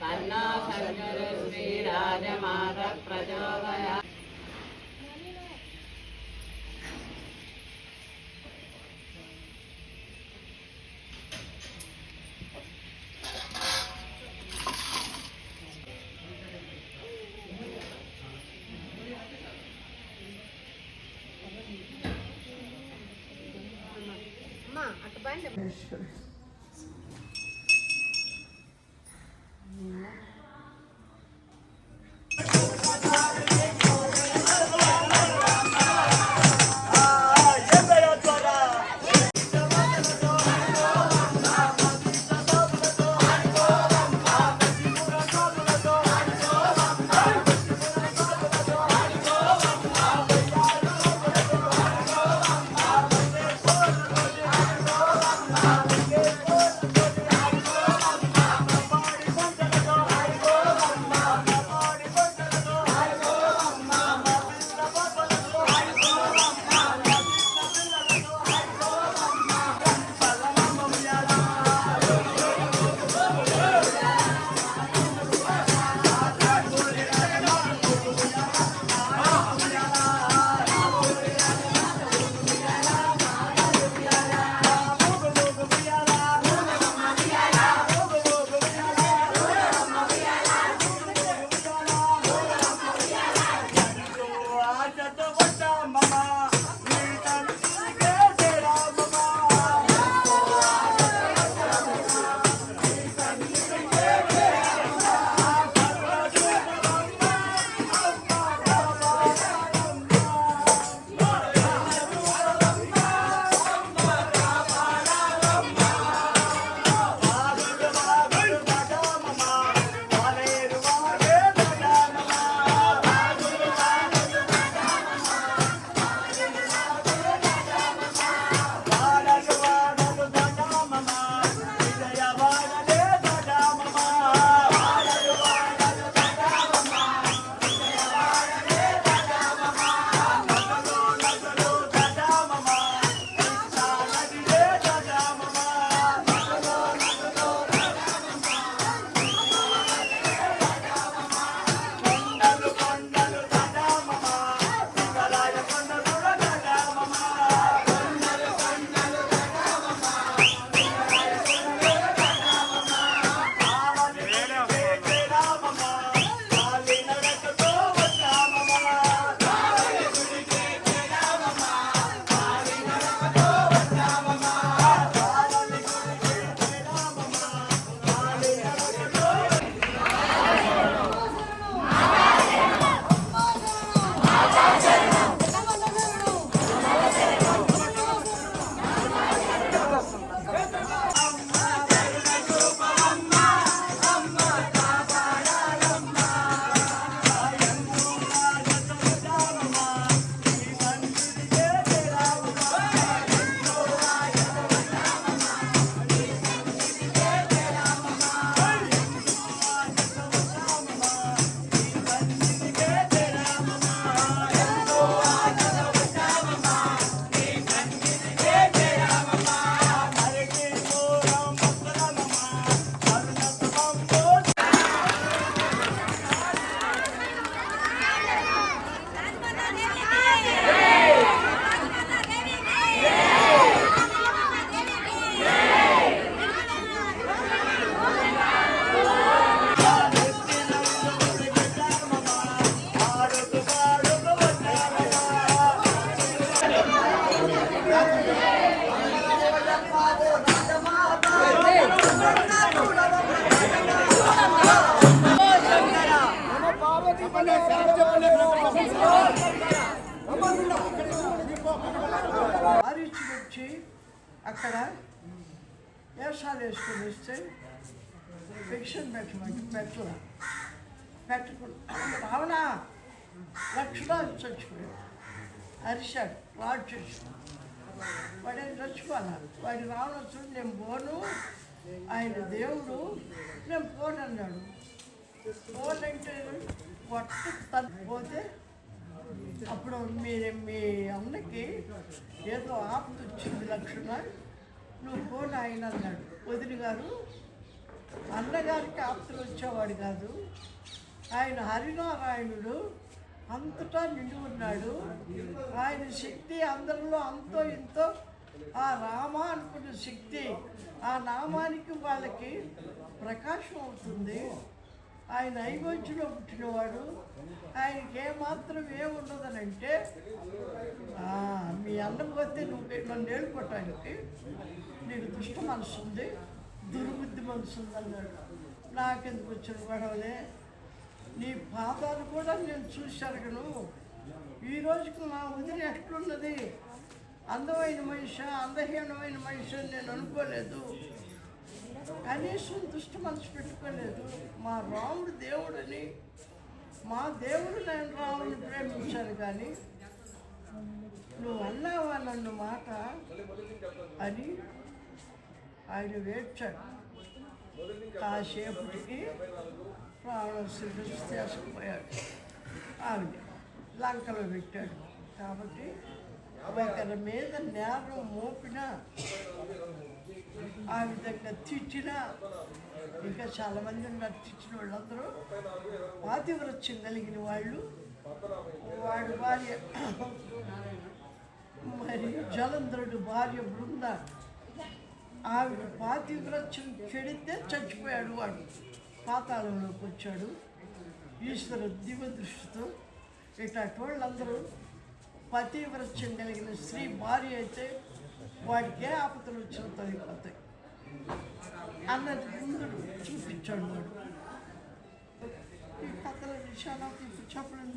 तन्नो सद्गुरुश्रीराजमात प्रचोदयात् ఆరిచి వచ్చి అక్కడ వేషాలు వేసుకుని వస్తే ఫిక్షన్ పెట్టమంటే పెట్టల పెట్టకుండా రావణా లక్షణాలు చచ్చిపోయాడు. అరిశాడు వాడు చేసి వాడే చచ్చిపోన్నాడు వాడి రావణసుడు నేను పోను. ఆయన దేవుడు నేను పోను అన్నాడు పోనంటే కొట్టు తగ్గిపోతే అప్పుడు మీరు మీ అమ్మకి ఏదో ఆపద వచ్చింది లక్షణ. నువ్వు ఫోన్ ఆయన అన్నాడు. వదిన గారు అన్నగారికి ఆప్తులు వచ్చేవాడు కాదు. ఆయన హరినారాయణుడు అంతటా నిండి ఉన్నాడు. ఆయన శక్తి అందరిలో అంతో ఇంతో ఆ రామ అనుకున్న శక్తి ఆ నామానికి వాళ్ళకి ప్రకాశం అవుతుంది. ఆయన ఐగోంచులో పుట్టినవాడు. ఆయనకి ఏమాత్రం ఏమున్నదనంటే మీ అన్నం పోతే నువ్వు నన్ను ఏడుకోవటానికి నీకు దుష్ట మనసు ఉంది దుర్బుద్ధి మనసు ఉంది అన్నాడు. నాకెందుకు వచ్చిన గొడవలే? నీ పాదాలు కూడా నేను చూశాను ఈ రోజుకి నా ఉదిరి ఎట్లున్నది? అందమైన మనిషి అందహీనమైన మనిషి నేను అనుకోలేదు. కనీసం దుష్ట మనసు పెట్టుకోలేదు. మా రాముడు దేవుడని మా దేవుడు నేను రాముడిని ప్రేమించాను కానీ నువ్వు అన్నావా నన్ను మాట అని ఆయన వేడ్చాడు. కాసేపటికి రావణాసురుడు చేసుకుపోయాడు ఆవిడ లంకలో పెట్టాడు. కాబట్టి ఒకరి మీద నేరం మోపిన ఆ విధంగా తిట్టిన ఇంకా చాలామంది ఉన్నారు తిట్టిన వాళ్ళందరూ. పాతివ్రత్యం కలిగిన వాళ్ళు. వాడు భార్య మరి జలంధ్రుడు భార్య బృంద. ఆవిడ పాతివ్రత్యం చెడితే చచ్చిపోయాడు వాడు. పాతాళంలోకి వచ్చాడు. ఈశ్వర దివ్య దృష్టితో ఇట్లాంటి వాళ్ళందరూ పతివ్రత్యం కలిగిన స్త్రీ భార్య అయితే వాడికి ఏ ఆపదలు వచ్చినా తొలగిపోతాయి అన్నది ముందు చూపించాడు వాడు. ఈ కథల విషయాలు ఇప్పుడు చెప్పలేదు